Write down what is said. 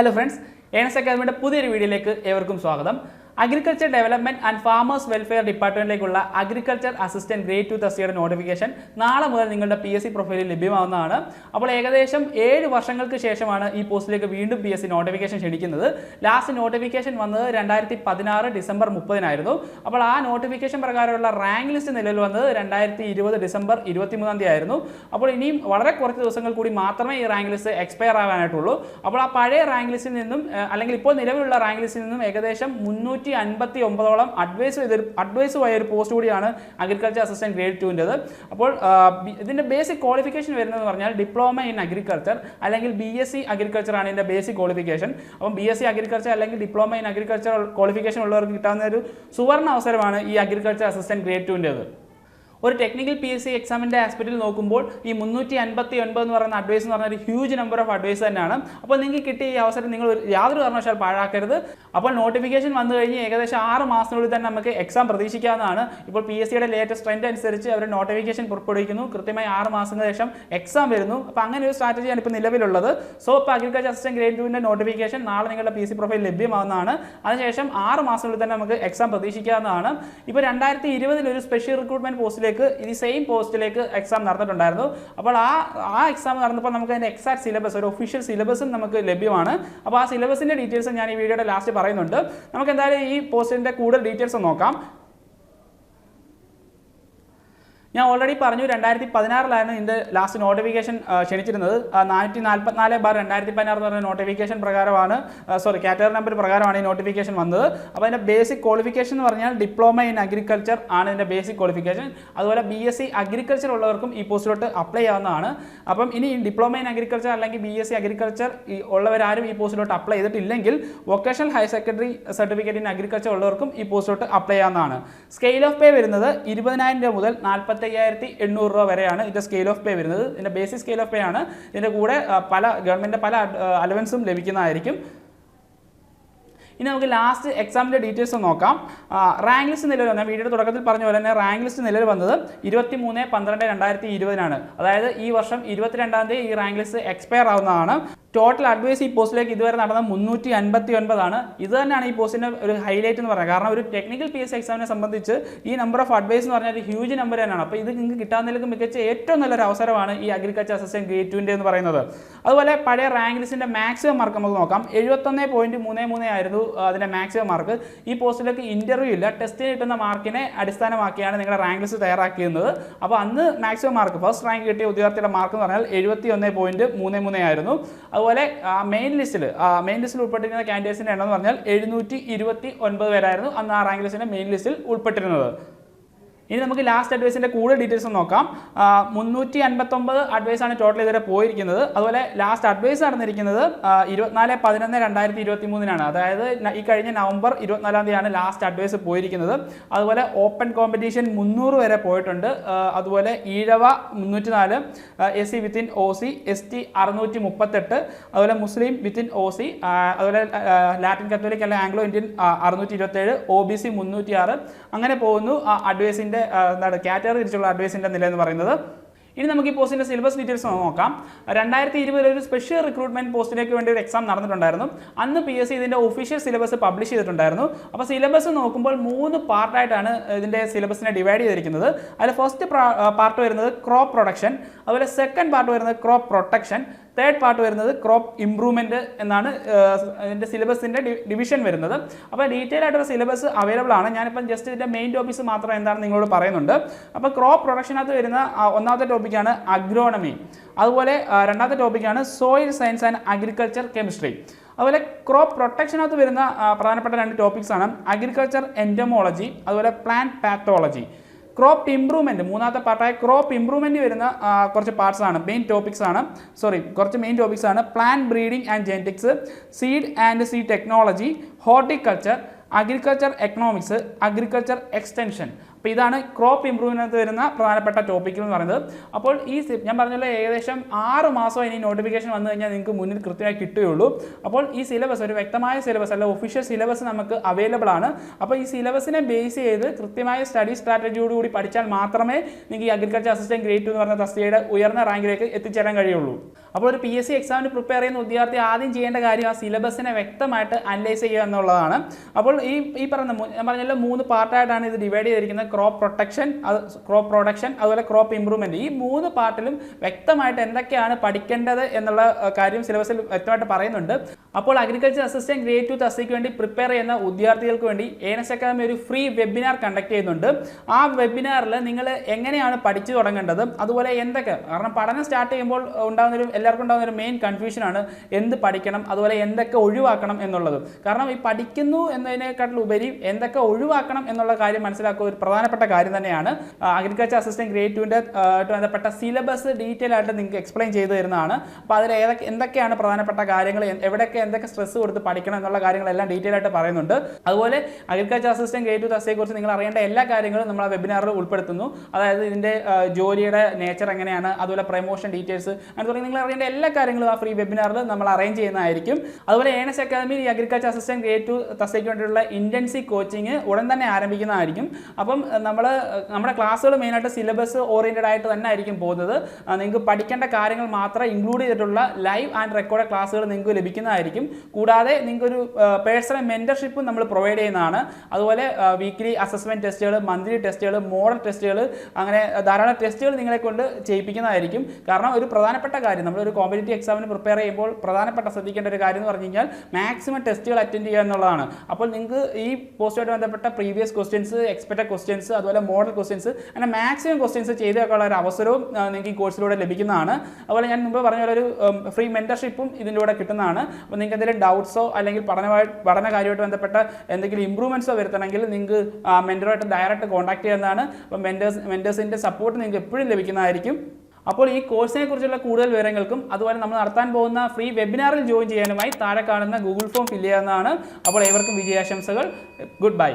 Hello friends earnest അക്കാദമിയുടെ പുതിയൊരു വീഡിയോയിലേക്ക് ഏവർക്കും സ്വാഗതം. Agriculture development and farmers welfare ഡിപ്പാർട്ട്മെന്റിലേക്കുള്ള agriculture assistant grade two തസ്തിയുടെ നോട്ടിഫിക്കേഷൻ നാളെ മുതൽ നിങ്ങളുടെ പി എസ് സി പ്രൊഫൈലിൽ ലഭ്യമാവുന്നതാണ്. അപ്പോൾ ഏകദേശം ഏഴ് വർഷങ്ങൾക്ക് ശേഷമാണ് ഈ പോസ്റ്റിലേക്ക് വീണ്ടും പി എസ് സി നോട്ടിഫിക്കേഷൻ ക്ഷണിക്കുന്നത്. ലാസ്റ്റ് നോട്ടിഫിക്കേഷൻ വന്നത് രണ്ടായിരത്തി പതിനാറ് ഡിസംബർ മുപ്പതിനായിരുന്നു. അപ്പോൾ ആ നോട്ടിഫിക്കേഷൻ പ്രകാരമുള്ള റാങ്ക് ലിസ്റ്റ് നിലവിൽ വന്നത് രണ്ടായിരത്തി ഇരുപത് ഡിസംബർ ഇരുപത്തിമൂന്നാം തീയതി ആയിരുന്നു അപ്പോൾ ഇനിയും വളരെ കുറച്ച് ദിവസങ്ങൾ കൂടി മാത്രമേ ഈ റാങ്ക് ലിസ്റ്റ് എക്സ്പയർ ആവാനായിട്ടുള്ളൂ. അപ്പോൾ ആ പഴയ റാങ്ക് ലിസ്റ്റിൽ നിന്നും അല്ലെങ്കിൽ ഇപ്പോൾ നിലവിലുള്ള റാങ്ക് ലിസ്റ്റിൽ നിന്നും ഏകദേശം മുന്നൂറ്റി അൻപത്തി ഒമ്പതോളം അഡ്വൈസ് ചെയ്തൊരു അഡ്വൈസ് ആയ ഒരു പോസ്റ്റ് കൂടിയാണ് അഗ്രികൾച്ചർ അസിസ്റ്റന്റ് ഗ്രേഡ് ടുവിന്റെത് അപ്പോൾ ഇതിന്റെ ബേസിക് ക്വാളിഫിക്കേഷൻ വരുന്നതെന്ന് പറഞ്ഞാൽ ഡിപ്ലോമ ഇൻ അഗ്രികൾച്ചർ അല്ലെങ്കിൽ ബി എസ് സി അഗ്രികൾച്ചർ ആണ് ഇതിന്റെ ബേസിക് ക്വാളിഫിക്കേഷൻ അപ്പം ബി എസ് സി അഗ്രികൾച്ചർ അല്ലെങ്കിൽ ഡിപ്ലോമ ഇൻ അഗ്രികൾച്ചർ ക്വാളിഫിക്കേഷൻ ഉള്ളവർക്ക് കിട്ടാവുന്ന ഒരു സുവർണ അവസരമാണ് ഈ അഗ്രികൾച്ചർ അസിസ്റ്റന്റ് ഗ്രേഡ് ടുവിന്റെത് ഒരു ടെക്നിക്കൽ പി എസ് സി എക്സാമിന്റെ ആസ്പെക്റ്റിൽ നോക്കുമ്പോൾ ഈ മുന്നൂറ്റി അൻപത്തി ഒൻപത് എന്ന് പറയുന്ന അഡ്വൈസ് എന്ന് പറഞ്ഞ ഒരു ഹ്യൂജ് നമ്പർ ഓഫ് അഡ്വൈസ് തന്നെയാണ്. അപ്പോൾ നിങ്ങൾക്ക് കിട്ടിയ ഈ അവസരം നിങ്ങൾ യാതൊരു കാരണവശാൽ പാഴാക്കരുത്. അപ്പോൾ നോട്ടിഫിക്കേഷൻ വന്നു കഴിഞ്ഞ് ഏകദേശം ആറ് മാസത്തിനുള്ളിൽ തന്നെ നമുക്ക് എക്സാം പ്രതീക്ഷിക്കാവുന്നതാണ്. ഇപ്പോൾ പി എസ് സിയുടെ ലേറ്റസ്റ്റ് ട്രെൻഡ് അനുസരിച്ച് അവർ നോട്ടിഫിക്കേഷൻ പുറപ്പെടുവിക്കുന്നു. കൃത്യമായി ആറ് മാസത്തിന് ശേഷം എക്സാം വരുന്നു. അപ്പോൾ അങ്ങനെ ഒരു സ്ട്രാറ്റജിയാണ് ഇപ്പോൾ നിലവിലുള്ളത്. സോ ഇപ്പോൾ അഗ്രികൾച്ചർ അസിസ്റ്റന്റ് ഗ്രേഡ് ടുവിന്റെ നോട്ടിഫിക്കേഷൻ നാളെ നിങ്ങളുടെ പി സി പ്രൊഫൈൽ ലഭ്യമാവുന്നതാണ്. അതിനുശേഷം ആറ് മാസത്തിനുള്ളിൽ തന്നെ നമുക്ക് എക്സാം പ്രതീക്ഷിക്കാവുന്നതാണ്. ഇപ്പോൾ രണ്ടായിരത്തി ഇരുപതിൽ ഒരു സ്പെഷ്യൽ റിക്രൂട്ട്മെന്റ് പോസ്റ്റിലേക്ക് ഈ സെയിം പോസ്റ്റിലേക്ക് എക്സാം നടന്നിട്ടുണ്ടായിരുന്നു. അപ്പോൾ ആ ആ എക്സാം നടന്നപ്പോൾ നമുക്ക് അതിന്റെ എക്സാക്ട് സിലബസ് ഒരു ഒഫീഷ്യൽ സിലബസും നമുക്ക് ലഭ്യമാണ്. അപ്പോൾ ആ സിലബസിന്റെ ഡീറ്റെയിൽസ് ഞാൻ ഈ വീഡിയോയുടെ ലാസ്റ്റ് പറയുന്നുണ്ട്. നമുക്ക് എന്തായാലും ഈ പോസ്റ്റിന്റെ കൂടുതൽ ഡീറ്റെയിൽസ് നോക്കാം. ഞാൻ ഓൾറെഡി പറഞ്ഞു രണ്ടായിരത്തി പതിനാറിലായിരുന്നു ഇതിന്റെ ലാസ്റ്റ് നോട്ടിഫിക്കേഷൻ ക്ഷണിച്ചിരുന്നത്. നാനൂറ്റി നാൽപ്പത്തിനാല് ബാർ രണ്ടായിരത്തി പതിനാറ് എന്ന് പറഞ്ഞ നോട്ടിഫിക്കേഷൻ പ്രകാരമാണ് സോറി കാറ്റഗറി നമ്പർ പ്രകാരമാണ് ഈ നോട്ടിഫിക്കേഷൻ വന്നത്. അപ്പോൾ അതിന്റെ ബേസിക് ക്വാളിഫിക്കേഷൻ എന്ന് പറഞ്ഞാൽ ഡിപ്ലോമ ഇൻ അഗ്രികൾച്ചർ ആണ് ഇതിന്റെ ബേസിക് ക്വാളിഫിക്കേഷൻ അതുപോലെ ബി എസ് സി അഗ്രികൾച്ചർ ഉള്ളവർക്കും ഈ പോസ്റ്റിലോട്ട് അപ്ലൈ ആവുന്നതാണ്. അപ്പം ഇനി ഡിപ്ലോമ ഇൻ അഗ്രികൾച്ചർ അല്ലെങ്കിൽ ബി എസ് സി അഗ്രികൾച്ചർ ഉള്ളവരാരും ഈ പോസ്റ്റിലോട്ട് അപ്ലൈ ചെയ്തിട്ടില്ലെങ്കിൽ vocational higher secondary certificate in agriculture ഉള്ളവർക്കും ഈ പോസ്റ്റിലോട്ട് അപ്ലൈ ആവുന്നതാണ്. സ്കെയിൽ ഓഫ് പേ വരുന്നത് ഇരുപതിനായിരം രൂപ മുതൽ നാൽപ്പത്തയ്യായിരത്തി എണ്ണൂറ് രൂപ വരെയാണ് ഇതിന്റെ സ്കെയിൽ ഓഫ് പേ വരുന്നത്. ഇതിന്റെ ബേസിക് സ്കെയിൽ ഓഫ് പേ ആണ്. ഇതിന്റെ കൂടെ പല ഗവൺമെന്റിന്റെ പല അലവൻസും ലഭിക്കുന്നതായിരിക്കും. ഇനി നമുക്ക് ലാസ്റ്റ് എക്സാമിന്റെ ഡീറ്റെയിൽസ് നോക്കാം. റാങ്ക് ലിസ്റ്റ് നിലവിൽ വന്ന. വീഡിയോയുടെ തുടക്കത്തിൽ പറഞ്ഞ പോലെ തന്നെ റാങ്ക് ലിസ്റ്റ് നിലവിൽ വന്നത് ഇരുപത്തി മൂന്ന് പന്ത്രണ്ട് രണ്ടായിരത്തി ഇരുപതിനാണ് അതായത് ഈ വർഷം ഇരുപത്തിരണ്ടാം തീയതി ഈ റാങ്ക് ലിസ്റ്റ് എക്സ്പയർ ആവുന്നതാണ്. ടോട്ടൽ അഡ്വൈസ് ഈ പോസ്റ്റിലേക്ക് ഇതുവരെ നടന്ന മുന്നൂറ്റി അൻപത്തി ഒൻപതാണ് ഇത് തന്നെയാണ് ഈ പോസ്റ്റിന്റെ ഒരു ഹൈലൈറ്റ് എന്ന് പറയുന്നത് കാരണം ഒരു ടെക്നിക്കൽ പി എസ് എക്സാമിനെ സംബന്ധിച്ച് ഈ നമ്പർ ഓഫ് അഡ്വൈസ് എന്ന് പറഞ്ഞാൽ ഒരു ഹ്യൂജ് നമ്പർ തന്നെയാണ്. അപ്പോൾ ഇത് നിങ്ങൾക്ക് കിട്ടാവുന്നതിലേക്ക് മികച്ച ഏറ്റവും നല്ലൊരു അവസരമാണ് ഈ അഗ്രികൾച്ചർ അസിസ്റ്റന്റ് ഗ്രേഡ് ടുവിന്റെ എന്ന് പറയുന്നത്. അതുപോലെ പഴയ റാങ്ക് ലിസ്റ്റിന്റെ മാക്സിമം മാർക്ക് നമുക്ക് നോക്കാം. എഴുപത്തൊന്ന് പോയിന്റ് മൂന്ന് മൂന്ന് ആയിരുന്നു അതിന്റെ മാക്സിമം മാർക്ക് ഈ പോസ്റ്റിലേക്ക് ഇന്റർവ്യൂ ഇല്ല. ടെസ്റ്റിന് കിട്ടുന്ന മാർക്കിനെ അടിസ്ഥാനമാക്കിയാണ് നിങ്ങളുടെ റാങ്ക് ലിസ്റ്റ് തയ്യാറാക്കിയിരുന്നത്. അപ്പോൾ അന്ന് മാക്സിമം മാർക്ക് ഫസ്റ്റ് റാങ്ക് കിട്ടിയ ഉദ്യോഗാർത്ഥിയുടെ മാർക്ക് എന്ന് പറഞ്ഞാൽ എഴുപത്തി ഒന്ന് പോയിന്റ് മൂന്ന് മൂന്ന് ആയിരുന്നു. അതുപോലെ മെയിൻ ലിസ്റ്റിൽ മെയിൻ ലിസ്റ്റിൽ ഉൾപ്പെട്ടിരിക്കുന്ന കാൻഡിഡേറ്റ്സിന്റെ എണ്ണം എന്ന് പറഞ്ഞാൽ എഴുന്നൂറ്റി ഇരുപത്തി ഒൻപത് പേരായിരുന്നു അന്ന് ആ റാങ്ക് ലിസ്റ്റിന്റെ മെയിൻ ലിസ്റ്റിൽ ഉൾപ്പെട്ടിരുന്നത്. ഇനി നമുക്ക് ലാസ്റ്റ് അഡ്വൈസിന്റെ കൂടുതൽ ഡീറ്റെയിൽസ് നോക്കാം. മുന്നൂറ്റി അൻപത്തൊമ്പത് അഡ്വൈസാണ് ടോട്ടൽ ഇതുവരെ പോയിരിക്കുന്നത്. അതുപോലെ ലാസ്റ്റ് അഡ്വൈസ് നടന്നിരിക്കുന്നത് ഇരുപത്തിനാല് പതിനൊന്ന് രണ്ടായിരത്തി ഇരുപത്തി മൂന്നിനാണ് അതായത് ഈ കഴിഞ്ഞ നവംബർ ഇരുപത്തിനാലാം തീയതിയാണ് ലാസ്റ്റ് അഡ്വൈസ് പോയിരിക്കുന്നത്. അതുപോലെ ഓപ്പൺ കോമ്പറ്റീഷൻ മുന്നൂറ് വരെ പോയിട്ടുണ്ട്. അതുപോലെ ഈഴവ മുന്നൂറ്റി നാല് S C within O C S T അറുന്നൂറ്റി മുപ്പത്തെട്ട് അതുപോലെ മുസ്ലിം വിത്തിൻ ഒ സി അതുപോലെ ലാറ്റിൻ കത്തോലിക് അല്ലെങ്കിൽ ആംഗ്ലോ ഇന്ത്യൻ അറുന്നൂറ്റി ഇരുപത്തേഴ് ഒ ബി സി മുന്നൂറ്റി ആറ് അങ്ങനെ പോകുന്നു. അഡ്വൈസിന്റെ എന്താണ് കാറ്റഗറി തിരിച്ചുള്ള അഡ്വൈസിന്റെ നില എന്ന് പറയുന്നത്. ഇനി നമുക്ക് ഈ പോസ്റ്റിന്റെ സിലബസ് ഡീറ്റെയിൽസ് നോക്കാം. രണ്ടായിരത്തി ഇരുപതിൽ ഒരു സ്പെഷ്യൽ റിക്രൂട്ട്മെന്റ് പോസ്റ്റിലേക്ക് വേണ്ടി ഒരു എക്സാം നടന്നിട്ടുണ്ടായിരുന്നു. അന്ന് പി എസ് സി ഇതിന്റെ ഒഫീഷ്യൽ സിലബസ് പബ്ലിഷ് ചെയ്തിട്ടുണ്ടായിരുന്നു. അപ്പോൾ സിലബസ് നോക്കുമ്പോൾ മൂന്ന് പാർട്ടായിട്ടാണ് ഇതിന്റെ സിലബസിനെ ഡിവൈഡ് ചെയ്തിരിക്കുന്നത്. അതിൽ ഫസ്റ്റ് പാർട്ട് വരുന്നത് ക്രോപ്പ് പ്രൊഡക്ഷൻ അതുപോലെ സെക്കൻഡ് പാർട്ട് വരുന്നത് ക്രോപ്പ് പ്രൊട്ടക്ഷൻ തേർഡ് പാർട്ട് വരുന്നത് ക്രോപ്പ് ഇംപ്രൂവ്മെന്റ് എന്നാണ് ഇതിന്റെ സിലബസിന്റെ ഡിവിഷൻ വരുന്നത്. അപ്പോൾ ഡീറ്റെയിൽ ആയിട്ടുള്ള സിലബസ് അവൈലബിൾ ആണ്. ഞാനിപ്പം ജസ്റ്റ് ഇതിന്റെ മെയിൻ ടോപ്പിക്സ് മാത്രം എന്താണ് നിങ്ങളോട് പറയുന്നുണ്ട്. അപ്പോൾ ക്രോപ്പ് പ്രൊഡക്ഷനകത്ത് വരുന്ന ഒന്നാമത്തെ ടോപ്പിക്കാണ് അഗ്രോണമി അതുപോലെ രണ്ടാമത്തെ ടോപ്പിക്കാണ് soil science and agriculture chemistry അതുപോലെ ക്രോപ്പ് പ്രൊട്ടക്ഷനകത്ത് വരുന്ന പ്രധാനപ്പെട്ട രണ്ട് ടോപ്പിക്സാണ് അഗ്രികൾച്ചർ എൻഡമോളജി അതുപോലെ പ്ലാന്റ് പാത്തോളജി ക്രോപ്പ് ഇംപ്രൂവ്മെന്റ് മൂന്നാമത്തെ പാർട്ടായ ക്രോപ്പ് ഇംപ്രൂവ്മെന്റ് വരുന്ന കുറച്ച് പാർട്സ് ആണ്. മെയിൻ ടോപ്പിക്സ് ആണ്. സോറി കുറച്ച് മെയിൻ ടോപ്പിക്സ് ആണ്. Plant breeding and genetics seed and seed technology horticulture agriculture economics agriculture extension അപ്പോൾ ഇതാണ് ക്രോപ്പ് ഇമ്പ്രൂവ്മെന്റ് വരുന്ന പ്രധാനപ്പെട്ട ടോപ്പിക് എന്ന് പറയുന്നത്. അപ്പോൾ ഈ ഞാൻ പറഞ്ഞല്ലോ ഏകദേശം ആറ് മാസം ഇനി നോട്ടിഫിക്കേഷൻ വന്നു കഴിഞ്ഞാൽ നിങ്ങൾക്ക് മുന്നിൽ കൃത്യമായി കിട്ടുകയുള്ളൂ. അപ്പോൾ ഈ സിലബസ് ഒരു വ്യക്തമായ സിലബസ് അല്ല ഒഫീഷ്യൽ സിലബസ് നമുക്ക് അവൈലബിൾ ആണ്. അപ്പോൾ ഈ സിലബസിനെ ബേസ് ചെയ്ത് കൃത്യമായ സ്റ്റഡി സ്ട്രാറ്റജിയോട് കൂടി പഠിച്ചാൽ മാത്രമേ നിങ്ങൾക്ക് ഈ അഗ്രികൾച്ചർ അസിസ്റ്റന്റ് ഗ്രേഡ് ടു എന്ന് പറഞ്ഞ തസ്തികയുടെ ഉയർന്ന റാങ്കിലേക്ക് എത്തിച്ചേരാൻ കഴിയുള്ളൂ. അപ്പോൾ ഒരു പി എസ് സി എക്സാമിന് പ്രിപ്പയർ ചെയ്യുന്ന വിദ്യാർത്ഥി ആദ്യം ചെയ്യേണ്ട കാര്യം ആ സിലബസിനെ വ്യക്തമായിട്ട് അനലൈസ് ചെയ്യുക എന്നുള്ളതാണ്. അപ്പോൾ ഈ ഈ പറഞ്ഞ ഞാൻ പറഞ്ഞല്ലോ മൂന്ന് പാർട്ടായിട്ടാണ് ഇത് ഡിവൈഡ് ചെയ്തിരിക്കുന്നത്. ക്രോപ്പ് പ്രൊട്ടക്ഷൻ അത് ക്രോപ്പ് പ്രൊഡക്ഷൻ അതുപോലെ ക്രോപ്പ് ഇംപ്രൂവ്മെന്റ് ഈ മൂന്ന് പാർട്ടിലും വ്യക്തമായിട്ട് എന്തൊക്കെയാണ് പഠിക്കേണ്ടത് എന്നുള്ള കാര്യം സിലബസിൽ വ്യക്തമായിട്ട് പറയുന്നുണ്ട്. അപ്പോൾ അഗ്രികൾച്ചർ അസിസ്റ്റന്റ് ഗ്രേഡ് ടു തസ്തിക്ക് വേണ്ടി പ്രിപ്പയർ ചെയ്യുന്ന വിദ്യാർത്ഥികൾക്ക് വേണ്ടി എൻഎസ് അക്കാദമി ഒരു ഫ്രീ വെബിനാർ കണ്ടക്ട് ചെയ്യുന്നുണ്ട്. ആ വെബിനാറിൽ നിങ്ങൾ എങ്ങനെയാണ് പഠിച്ചു തുടങ്ങേണ്ടത്? അതുപോലെ എന്തൊക്കെ? കാരണം പഠനം സ്റ്റാർട്ട് ചെയ്യുമ്പോൾ ഉണ്ടാകുന്ന ഒരു എല്ലാവർക്കും ഉണ്ടാകുന്ന ഒരു മെയിൻ കൺഫ്യൂഷനാണ് എന്ത് പഠിക്കണം അതുപോലെ എന്തൊക്കെ ഒഴിവാക്കണം എന്നുള്ളത്. കാരണം ഈ പഠിക്കുന്നു എന്നതിനേക്കാട്ടിൽ ഉപരി എന്തൊക്കെ ഒഴിവാക്കണം എന്നുള്ള കാര്യം മനസ്സിലാക്കുക ഒരു പ്രധാനപ്പെട്ട കാര്യം തന്നെയാണ്. അഗ്രികൾച്ചർ അസിസ്റ്റന്റ് ഗ്രേഡ് ടുവിന്റെ ബന്ധപ്പെട്ട സിലബസ് ഡീറ്റെയിൽ ആയിട്ട് നിങ്ങൾക്ക് എക്സ്പ്ലെയിൻ ചെയ്തു തരുന്നതാണ്. അപ്പോൾ അതിൽ ഏതൊക്കെ എന്തൊക്കെയാണ് പ്രധാനപ്പെട്ട കാര്യങ്ങൾ എ- എന്തൊക്കെ സ്ട്രെസ് കൊടുത്ത് പഠിക്കണം എന്നുള്ള കാര്യങ്ങളെല്ലാം ഡീറ്റെയിൽ ആയിട്ട് പറയുന്നുണ്ട്. അതുപോലെ അഗ്രികൾച്ചർ അസിസ്റ്റന്റ് ഗേറ്റ് ടു തസ്തിയെക്കുറിച്ച് നിങ്ങൾ അറിയേണ്ട എല്ലാ കാര്യങ്ങളും നമ്മൾ ആ വെബിനാറിൽ ഉൾപ്പെടുത്തുന്നു. അതായത് ഇതിന്റെ ജോലിയുടെ നേച്ചർ എങ്ങനെയാണ് അതുപോലെ പ്രൊമോഷൻ ഡീറ്റെയിൽസ് അങ്ങനെ തുടങ്ങി നിങ്ങൾ അറിയേണ്ട എല്ലാ കാര്യങ്ങളും ആ ഫ്രീ വെബിനാറിൽ നമ്മൾ അറേഞ്ച് ചെയ്യുന്നതായിരിക്കും. അതുപോലെ ഏണസ് അക്കാദമി ഈ അഗ്രികൾച്ചർ അസിസ്റ്റന്റ് ഗേറ്റ് ടു തസ്സയ്ക്ക് വേണ്ടിയിട്ടുള്ള ഇന്റൻസീവ് കോച്ചിങ് ഉടൻ തന്നെ ആരംഭിക്കുന്നതായിരിക്കും. അപ്പം നമ്മൾ നമ്മുടെ ക്ലാസ്സുകൾ മെയിനായിട്ട് സിലബസ് ഓറിയന്റഡ് ആയിട്ട് തന്നെ ആയിരിക്കും പോകുന്നത്. നിങ്ങൾക്ക് പഠിക്കേണ്ട കാര്യങ്ങൾ മാത്രം ഇൻക്ലൂഡ് ചെയ്തിട്ടുള്ള ലൈവ് ആൻഡ് റെക്കോർഡ് ക്ലാസ്സുകൾ നിങ്ങൾക്ക് ലഭിക്കുന്നതായിരിക്കും. കൂടാതെ നിങ്ങൾക്കൊരു പേഴ്സണൽ മെന്റർഷിപ്പും നമ്മൾ പ്രൊവൈഡ് ചെയ്യുന്നതാണ്. അതുപോലെ വീക്ക്ലി അസസ്മെന്റ് ടെസ്റ്റുകൾ മന്ത്ലി ടെസ്റ്റുകൾ മോഡൽ ടെസ്റ്റുകൾ അങ്ങനെ ധാരാളം ടെസ്റ്റുകൾ നിങ്ങളെ കൊണ്ട് ചെയ്യിപ്പിക്കുന്നതായിരിക്കും. കാരണം ഒരു പ്രധാനപ്പെട്ട കാര്യം നമ്മൾ ഒരു കോമ്പറ്റേറ്റീവ് എക്സാമിന് പ്രിപ്പയർ ചെയ്യുമ്പോൾ പ്രധാനപ്പെട്ട ശ്രദ്ധിക്കേണ്ട ഒരു കാര്യം എന്ന് പറഞ്ഞു കഴിഞ്ഞാൽ മാക്സിമം ടെസ്റ്റുകൾ അറ്റൻഡ് ചെയ്യുക എന്നുള്ളതാണ്. അപ്പോൾ നിങ്ങൾക്ക് ഈ പോസ്റ്റുമായിട്ട് ബന്ധപ്പെട്ട പ്രീവിയസ് ക്വസ്റ്റ്യൻസ് എക്സ്പെക്റ്റഡ് ക്വസ്റ്റ്യൻസ് അതുപോലെ മോഡൽ ക്വസ്റ്റ്യൻസ് അങ്ങനെ മാക്സിമം ക്വസ്റ്റ്യൻസ് ചെയ്ത് വെക്കാനുള്ള ഒരു അവസരവും നിങ്ങൾക്ക് ഈ കോഴ്സിലൂടെ ലഭിക്കുന്നതാണ്. അതുപോലെ ഞാൻ മുമ്പ് പറഞ്ഞ പോലെ ഒരു ഫ്രീ മെന്റർഷിപ്പും ഇതിലൂടെ കിട്ടുന്നതാണ്. അപ്പോൾ നിങ്ങൾക്ക് എന്തെങ്കിലും ഡൗട്ട്സോ അല്ലെങ്കിൽ പഠനമായി പഠന കാര്യമായിട്ട് ബന്ധപ്പെട്ട എന്തെങ്കിലും ഇമ്പ്രൂവ്മെന്റ്സോ വരുത്തണമെങ്കിൽ നിങ്ങൾക്ക് മെന്ററുമായിട്ട് ഡയറക്റ്റ് കോൺടാക്ട് ചെയ്യുന്നതാണ്. അപ്പോൾ മെന്റേഴ്സ് മെന്റേഴ്സിന്റെ സപ്പോർട്ട് നിങ്ങൾക്ക് എപ്പോഴും ലഭിക്കുന്നതായിരിക്കും. അപ്പോൾ ഈ കോഴ്സിനെ കുറിച്ചുള്ള കൂടുതൽ വിവരങ്ങൾക്കും അതുപോലെ നമ്മൾ നടത്താൻ പോകുന്ന ഫ്രീ വെബിനാറിൽ ജോയിൻ ചെയ്യാനുമായി താഴെ കാണുന്ന ഗൂഗിൾ ഫോം ഫില്ല് ചെയ്യാവുന്നതാണ്. അപ്പോൾ ഏവർക്കും വിജയാശംസകൾ. Good bye